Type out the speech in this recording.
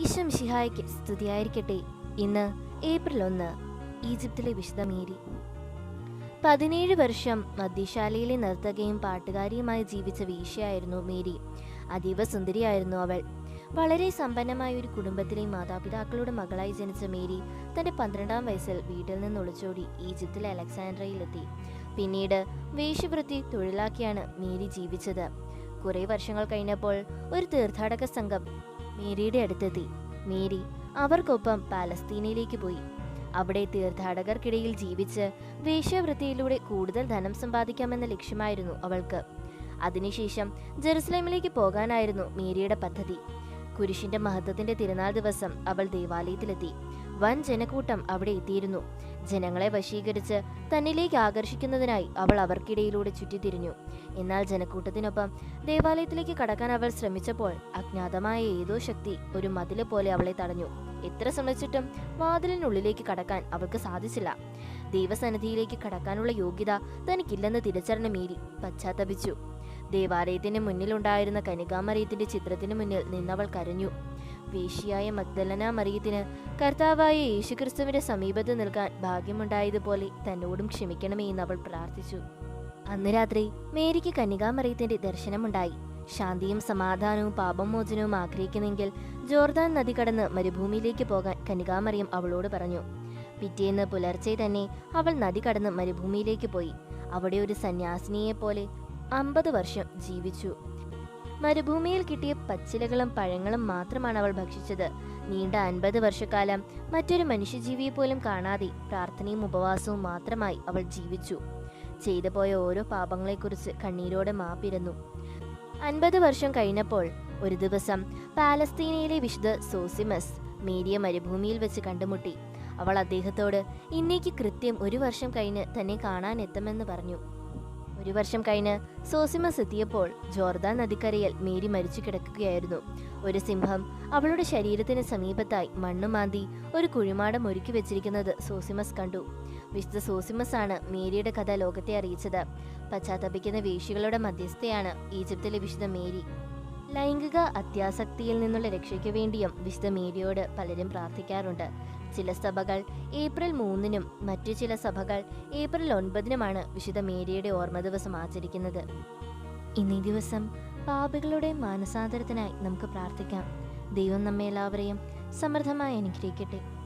ഈശോ മിശിഹായ്ക്ക് സ്തുതിയായിരിക്കട്ടെ. ഇന്ന് ഏപ്രിൽ ഒന്ന് ഈജിപ്തിലെ വിശുദ്ധ പതിനേഴ് വർഷം മദ്യശാലയിലെ നർത്തകയും പാട്ടുകാരിയുമായി ജീവിച്ച വീശയായിരുന്നു മേരി. അതീവ സുന്ദരിയായിരുന്നു അവൾ. വളരെ സമ്പന്നമായ ഒരു കുടുംബത്തിലെ മാതാപിതാക്കളുടെ മകളായി ജനിച്ച മേരി തന്റെ പന്ത്രണ്ടാം വയസ്സിൽ വീട്ടിൽ നിന്ന് ഒളിച്ചോടി ഈജിപ്തിലെ അലക്സാൻഡ്രയിലെത്തി പിന്നീട് വേശ്യവൃത്തി തൊഴിലാക്കിയാണ് മേരി ജീവിച്ചത്. കുറേ വർഷങ്ങൾ കഴിഞ്ഞപ്പോൾ ഒരു തീർത്ഥാടക സംഘം മേരിയുടെ അടുത്തെത്തി. മേരി അവർക്കൊപ്പം പാലസ്തീനയിലേക്ക് പോയി. അവിടെ തീർത്ഥാടകർക്കിടയിൽ ജീവിച്ച് വേശ്യാവൃത്തിയിലൂടെ കൂടുതൽ ധനം സമ്പാദിക്കാമെന്ന ലക്ഷ്യമായിരുന്നു അവൾക്ക്. അതിനുശേഷം ജെറുസലേമിലേക്ക് പോകാനായിരുന്നു മേരിയുടെ പദ്ധതി. കുരിശിന്റെ മഹത്വത്തിന്റെ തിരുനാൾ ദിവസം അവൾ ദേവാലയത്തിലെത്തി. വൻ ജനക്കൂട്ടം അവിടെ എത്തിയിരുന്നു. ജനങ്ങളെ വശീകരിച്ച് തന്നിലേക്ക് ആകർഷിക്കുന്നതിനായി അവൾ അവർക്കിടയിലൂടെ ചുറ്റിത്തിരിഞ്ഞു. എന്നാൽ ജനക്കൂട്ടത്തിനൊപ്പം ദേവാലയത്തിലേക്ക് കടക്കാൻ അവൾ ശ്രമിച്ചപ്പോൾ അജ്ഞാതമായ ഏതോ ശക്തി ഒരു മതിൽ പോലെ അവളെ തടഞ്ഞു. എത്ര ശ്രമിച്ചിട്ടും വാതിലിനുള്ളിലേക്ക് കടക്കാൻ അവൾക്ക് സാധിച്ചില്ല. ദൈവസന്നിധിയിലേക്ക് കടക്കാനുള്ള യോഗ്യത തനിക്കില്ലെന്ന് തിരിച്ചറിഞ്ഞ മീരി പശ്ചാത്തപിച്ചു. ദേവാലയത്തിന് മുന്നിലുണ്ടായിരുന്ന കനികാമറിയത്തിന്റെ ചിത്രത്തിന് മുന്നിൽ നിന്നവൾ കരഞ്ഞു. വേശിയായ മഗ്ദലന മറിയത്തിന് കർത്താവായ യേശുക്രിസ്തുവിന്റെ സമീപത്ത് നിൽക്കാൻ ഭാഗ്യമുണ്ടായതുപോലെ തന്നോടും ക്ഷമിക്കണമേ എന്ന് അവൾ പ്രാർത്ഥിച്ചു. അന്ന് രാത്രി മേരിക്ക് കന്യകാമറിയത്തിന്റെ ദർശനമുണ്ടായി. ശാന്തിയും സമാധാനവും പാപമോചനവും ആഗ്രഹിക്കുന്നെങ്കിൽ ജോർദാൻ നദി കടന്ന് മരുഭൂമിയിലേക്ക് പോകാൻ കനികാമറിയം അവളോട് പറഞ്ഞു. പിറ്റേന്ന് പുലർച്ചെ തന്നെ അവൾ നദി കടന്ന് മരുഭൂമിയിലേക്ക് പോയി. അവിടെ ഒരു സന്യാസിനിയെ പോലെ അമ്പത് വർഷം ജീവിച്ചു. മരുഭൂമിയിൽ കിട്ടിയ പച്ചിലകളും പഴങ്ങളും മാത്രമാണ് അവൾ ഭക്ഷിച്ചത്. നീണ്ട അൻപത് വർഷക്കാലം മറ്റൊരു മനുഷ്യജീവിയെ പോലും കാണാതെ പ്രാർത്ഥനയും ഉപവാസവും മാത്രമായി അവൾ ജീവിച്ചു. ചെയ്തു പോയ ഓരോ പാപങ്ങളെക്കുറിച്ച് കണ്ണീരോടെ മാപ്പിരുന്നു. അൻപത് വർഷം കഴിഞ്ഞപ്പോൾ ഒരു ദിവസം പാലസ്തീനയിലെ വിശുദ്ധ സോസിമസ് മേരിയ മരുഭൂമിയിൽ വെച്ച് കണ്ടുമുട്ടി. അവൾ അദ്ദേഹത്തോട് ഇന്നേക്ക് കൃത്യം ഒരു വർഷം കഴിഞ്ഞ് തന്നെ കാണാനെത്തുമെന്ന് പറഞ്ഞു. ഒരു വർഷം കഴിഞ്ഞ് സോസിമസ് എത്തിയപ്പോൾ ജോർദാൻ നദിക്കരയിൽ മേരി മരിച്ചു കിടക്കുകയായിരുന്നു. ഒരു സിംഹം അവളുടെ ശരീരത്തിന് സമീപത്തായി മണ്ണുമാന്തി ഒരു കുഴിമാടം ഒരുക്കി വെച്ചിരിക്കുന്നത് സോസിമസ് കണ്ടു. വിശുദ്ധ സോസിമസ് ആണ് മേരിയുടെ കഥ ലോകത്തെ അറിയിച്ചത്. പശ്ചാത്തപിക്കുന്ന വേശികളുടെ മധ്യസ്ഥയാണ് ഈജിപ്തിലെ വിശുദ്ധ മേരി. ലൈംഗിക അത്യാസക്തിയിൽ നിന്നുള്ള രക്ഷയ്ക്ക് വേണ്ടിയും വിശുദ്ധ മേരിയോട് പലരും പ്രാർത്ഥിക്കാറുണ്ട്. ചില സഭകൾ ഏപ്രിൽ മൂന്നിനും മറ്റു ചില സഭകൾ ഏപ്രിൽ ഒൻപതിനുമാണ് വിശുദ്ധ മേരിയുടെ ഓർമ്മ ദിവസം ആചരിക്കുന്നത്. ഇന്നീ ദിവസം പാപികളുടെ മാനസാന്തരത്തിനായി നമുക്ക് പ്രാർത്ഥിക്കാം. ദൈവം നമ്മെ എല്ലാവരെയും സമൃദ്ധമായി അനുഗ്രഹിക്കട്ടെ.